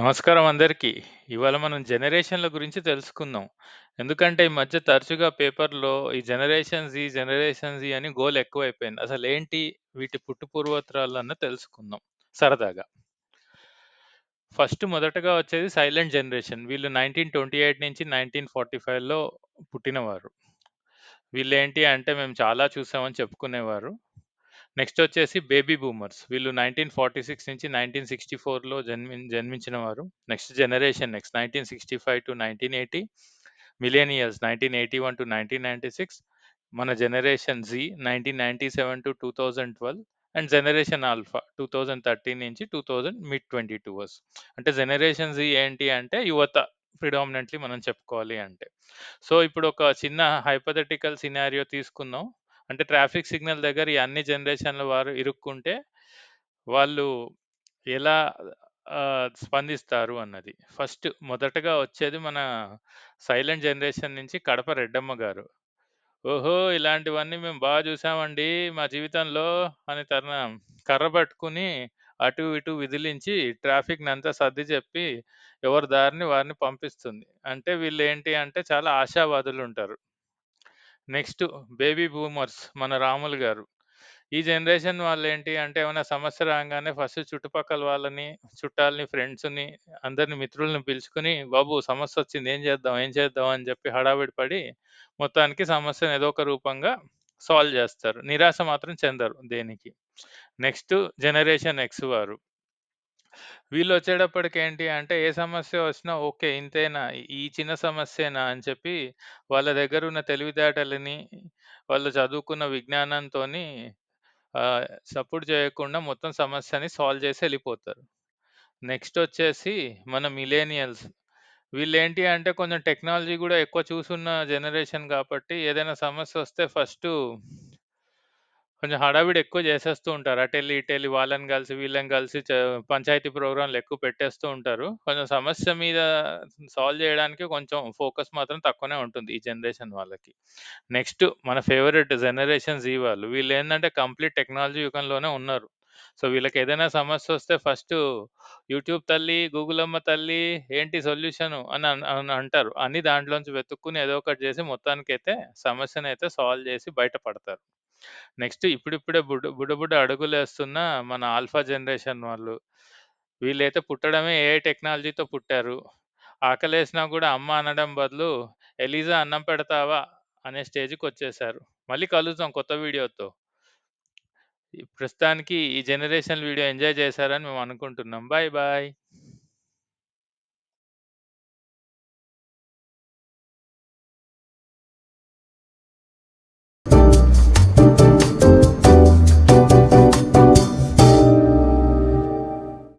నమస్కారం అందరికీ. ఇవాళ మనం జనరేషన్‌ల గురించి తెలుసుకుందాం. ఎందుకంటే ఈ మధ్య తరచుగా పేపర్‌లో ఈ జనరేషన్ జీ, జనరేషన్ జీ అని గోల ఎక్కువైపోయింది. అసలేంటి వీటి పుట్టుపూర్వోత్తరాలన్న తెలుసుకుందాం సరదాగా. ఫస్ట్ మొదటగా వచ్చేది సైలెంట్ జనరేషన్. వీళ్ళు 1928 నుంచి 1945లో పుట్టినవారు. వీళ్ళేంటి అంటే మేము చాలా చూసామని చెప్పుకునేవారు. నెక్స్ట్ వచ్చేసి బేబీ బూమర్స్. వీళ్ళు నైన్టీన్ ఫార్టీ సిక్స్ నుంచి నైన్టీన్ సిక్స్టీ ఫోర్లో జన్మి జన్మించిన వారు next generation next nineteen sixty five to nineteen eighty. Millennials nineteen eighty one to nineteen ninety six. మన generation Z nineteen ninety seven to two thousand twelve. And generation alpha two thousand thirteen నుంచి two thousand mid twenty two verse అంటే generation Z ఏంటి అంటే యువత predominantly మనం చెప్పుకోవాలి అంటే. So ఇప్పుడు ఒక చిన్న హైపథెటికల్ సినారియో తీసుకుందాం. అంటే ట్రాఫిక్ సిగ్నల్ దగ్గర ఈ అన్ని జనరేషన్‌ల వారు ఇరుక్కుంటే, వాళ్ళు ఎలా స్పందిస్తారు అన్నది. ఫస్ట్ మొదటగా వచ్చేది మన సైలెంట్ జనరేషన్ నుంచి కడప రెడ్డమ్మ గారు. "ఓహో! ఇలాంటివన్నీ మేము బా చూసామండి మా జీవితంలో" అని తన కర్ర పట్టుకొని అటు ఇటు విదిలించి ట్రాఫిక్‌నంతా సర్ది చెప్పి ఎవరి దారిని వారిని పంపిస్తుంది. అంటే వీళ్ళేంటి అంటే చాలా ఆశావాదులుంటారు. నెక్స్ట్ బేబీ బూమర్స్ మన రాములు గారు. ఈ జనరేషన్ వాళ్ళేంటి అంటే ఏమైనా సమస్య రాంగానే ఫస్ట్ చుట్టుపక్కల వాళ్ళని, చుట్టాలని, ఫ్రెండ్స్‌ని అందరిని మిత్రుల్ని పిలుచుకొని బాబు సమస్యొచ్చింది ఏం చేద్దాం? ఏం చేద్దాం? అని చెప్పి హడావిడి పడి మొత్తానికి సమస్యను ఏదో ఒక రూపంగా సాల్వ్ చేస్తారు. నిరాశ మాత్రం చెందరు దేనికి. నెక్స్ట్ జనరేషన్ ఎక్స్ వారు. వీళ్ళొచ్చేటప్పటికి ఏంటి అంటే ఏ సమస్య వచ్చినా ఓకే. ఇంతేనా? ఈ చిన్న సమస్యేనా? అని చెప్పి వాళ్ళ దగ్గరున్న తెలివితేటలని, వాళ్ళు చదువుకున్న విజ్ఞానంతోని ఆహ్, సపోర్ట్ చేయకుండా మొత్తం సమస్యని సాల్వ్ చేసి ఎళ్ళిపోతారు. నెక్స్ట్ వచ్చేసి మన మిలేనియల్స్. వీళ్ళేంటి అంటే కొంచెం టెక్నాలజీ గూడా ఎక్కువ చూసున్న జనరేషన్ కాబట్టి ఏదైనా సమస్యొస్తే ఫస్టు కొంచెం హడావిడి ఎక్కువ చేసేస్తూ ఉంటారు. అటెళ్ళి, ఇటెళ్ళి వాళ్ళని కలిసి, వీళ్ళని కలిసి చ పంచాయతీ ప్రోగ్రామ్‌లు ఎక్కువ పెట్టేస్తూ ఉంటారు. కొంచెం సమస్య మీద సాల్వ్ చేయడానికి కొంచెం ఫోకస్ మాత్రం తక్కువనే ఉంటుంది ఈ జనరేషన్ వాళ్ళకి. నెక్స్ట్ మన ఫేవరెట్ జనరేషన్ జీ వాళ్ళు. వీళ్ళేందంటే కంప్లీట్ టెక్నాలజీ యుగంలోనే ఉన్నారు. సో, వీళ్ళకేదైనా సమస్యొస్తే ఫస్టు యూట్యూబ్ తల్లి, గూగుల్ అమ్మ తల్లి ఏంటి సొల్యూషను అని అన్ అని అంటారు. అన్ని దాంట్లోంచి వెతుక్కుని ఏదో ఒకటి చేసి మొత్తానికైతే సమస్యనైతే సాల్వ్ చేసి బయట పడతారు. నెక్స్ట్ ఇప్పుడిప్పుడే బుడ బుడబుడ అడుగులేస్తున్న మన ఆల్ఫా జనరేషన్ వాళ్ళు. వీళ్ళైతే పుట్టడమే ఏఐ టెక్నాలజీతో పుట్టారు. ఆకలేసినా గూడా అమ్మ అనడం బదులు ఎలీజా అన్నం పెడతావా? అనే స్టేజ్‌కొచ్చేసారు. మళ్ళీ కలుద్దాం కొత్త వీడియోతో. ఈ ప్రస్తుతానికి ఈ జనరేషన్ వీడియో ఎంజాయ్ చేశారని మేము అనుకుంటున్నాం. Bye bye.